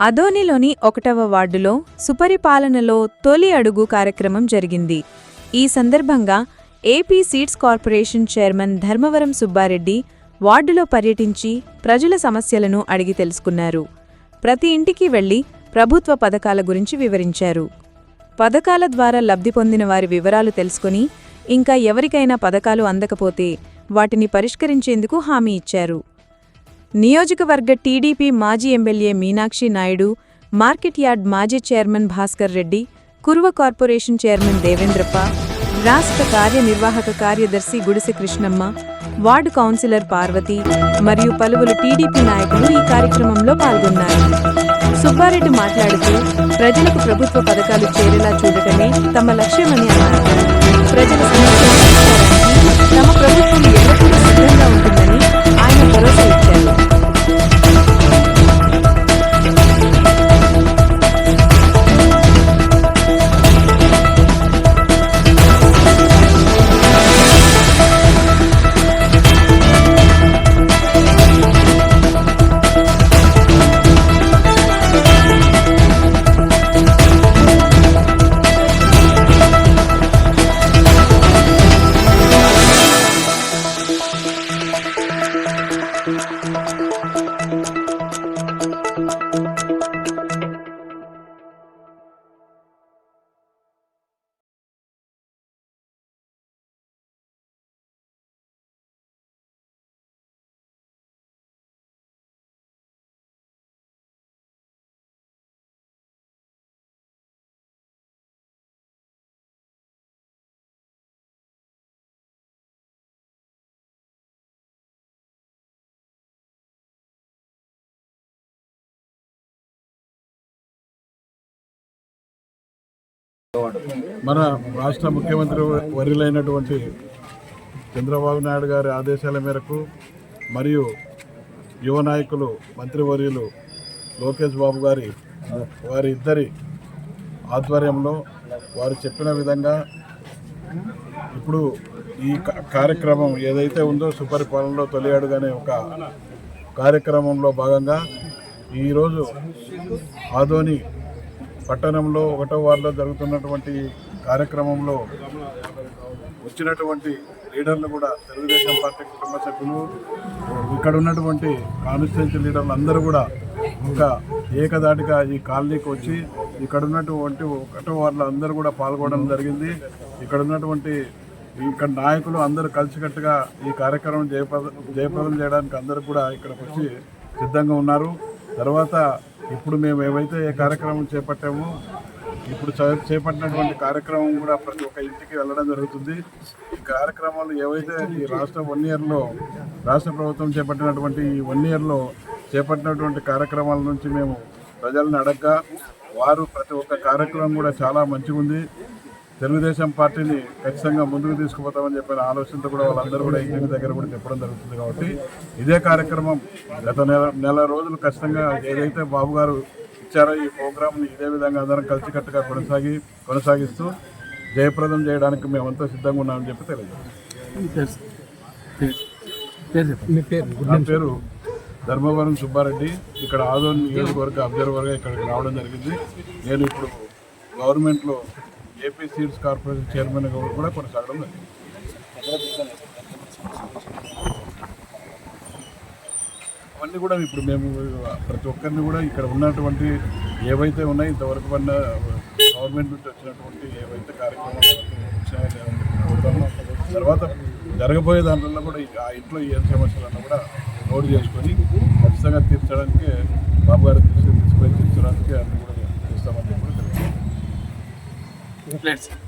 అదోనిలోని ఒకటవ వార్డులో సుపరిపాలనలో తొలి అడుగు కార్యక్రమం జరిగింది. ఈ సందర్భంగా AP seeds corporation chairman Dharmavaram Subbareddy వార్డులో పర్యటించి ప్రజల సమస్యలను అడిగి తెలుసుకున్నారు. ప్రతి ఇంటికి వెళ్ళి ప్రభుత్వ పథకాల గురించి వివరించారు. పథకాల ద్వారా లబ్ధి పొందిన వారి వివరాలు తెలుసుకుని ఇంకా ఎవరికైనా పథకాలు అందకపోతే వాటిని పరిష్కరించేందుకు హామీ ఇచ్చారు. నియోజకవర్గ టీడీపీ మాజీ MLA Meenakshi Naidu market yard మాజీ chairman Bhaskar Reddy Kuruva corporation chairman Devendrappa రాష్ట్ర కార్యనిర్వాహక కార్యదర్శి గుడిసె కృష్ణమ్మ వార్డు కౌన్సిలర్ పార్వతి మరియు పలువురు టీడీపీ నాయకులు ఈ కార్యక్రమంలో పాల్గొన్నారు. సుబ్బారెడ్డి మాట్లాడుతూ ప్రజలకు ప్రభుత్వ పథకాలు చేరేలా చూడటమే తమ లక్ష్యమని అన్నారు. ప్రజల సమస్యలు తమ ప్రభుత్వం ఎల్లప్పుడూ సిద్ధంగా మన రాష్ట్ర ముఖ్యమంత్రి వర్యులైనటువంటి చంద్రబాబు నాయుడు గారి ఆదేశాల మేరకు మరియు యువ నాయకులు మంత్రివర్యులు లోకేష్ బాబు గారి వారి ఇద్దరి ఆధ్వర్యంలో వారు చెప్పిన విధంగా ఇప్పుడు ఈ కార్యక్రమం ఏదైతే ఉందో సుపరిపాలనలో తొలి అడుగనే ఒక కార్యక్రమంలో భాగంగా ఈరోజు ఆదోని పట్టణంలో ఒకటో వార్డులో జరుగుతున్నటువంటి కార్యక్రమంలో వచ్చినటువంటి లీడర్లు కూడా తెలుగుదేశం పార్టీ కుటుంబ సభ్యులు ఇక్కడ ఉన్నటువంటి కాన్స్టిట్యూన్సీ లీడర్లు అందరూ కూడా ఇంకా ఏకదాటిగా ఈ కాలనీకి వచ్చి ఇక్కడ ఉన్నటువంటి ఒకటో వార్డులో అందరూ కూడా పాల్గొనడం జరిగింది. ఇక్కడ ఉన్నటువంటి ఇక్కడ నాయకులు అందరూ కలిసికట్టుగా ఈ కార్యక్రమం జయప్రద జయప్రదం చేయడానికి అందరూ కూడా ఇక్కడికి వచ్చి సిద్ధంగా ఉన్నారు. తర్వాత ఇప్పుడు మేము ఏవైతే ఏ కార్యక్రమం చేపట్టామో ఇప్పుడు చేపట్టినటువంటి కార్యక్రమం కూడా ప్రతి ఒక్క ఇంటికి వెళ్ళడం జరుగుతుంది. ఈ కార్యక్రమాలు ఏవైతే ఈ రాష్ట్ర వన్ ఇయర్లో రాష్ట్ర ప్రభుత్వం చేపట్టినటువంటి ఈ వన్ ఇయర్లో చేపట్టినటువంటి కార్యక్రమాల నుంచి మేము ప్రజలను అడగ్గా వారు ప్రతి ఒక్క కార్యక్రమం కూడా చాలా మంచిగా ఉంది తెలుగుదేశం పార్టీని ఖచ్చితంగా ముందుకు తీసుకుపోతామని చెప్పిన ఆలోచనతో కూడా వాళ్ళందరూ కూడా ఇంటి దగ్గర కూడా చెప్పడం జరుగుతుంది కాబట్టి ఇదే కార్యక్రమం గత నెల నెల రోజులు ఖచ్చితంగా ఏదైతే బాబు గారు ఇచ్చారో ఈ ప్రోగ్రామ్ని ఇదే విధంగా అందరం కలిసికట్టుగా కొనసాగి కొనసాగిస్తూ జయప్రదం చేయడానికి మేమంతా సిద్ధంగా ఉన్నామని చెప్పి తెలియదు నా పేరు ధర్మవరం సుబ్బారెడ్డి. ఇక్కడ ఆదోన్ నియోజకవర్గ అబ్జర్వర్గా ఇక్కడికి రావడం జరిగింది. నేను ఇప్పుడు గవర్నమెంట్లో ఏపీ సీడ్స్ కార్పొరేషన్ చైర్మన్ కూడా కొనసాగడం జరిగింది. అవన్నీ కూడా ఇప్పుడు మేము ప్రతి ఒక్కరిని కూడా ఇక్కడ ఉన్నటువంటి ఏవైతే ఉన్నాయో ఇంతవరకు ఉన్న గవర్నమెంట్ నుంచి వచ్చినటువంటి ఏవైతే కార్యక్రమాలు వచ్చాయో తర్వాత జరగబోయే దాంట్లో కూడా ఆ ఇంట్లో ఏం సమస్యలన్నా కూడా నోట్ చేసుకొని ఖచ్చితంగా తీర్చడానికి బాబు గారి తీసుకుని తీసుకొని తీర్చడానికి అన్ని కూడా చేస్తామని చెప్పి కూడా తెలియజేస్తాం.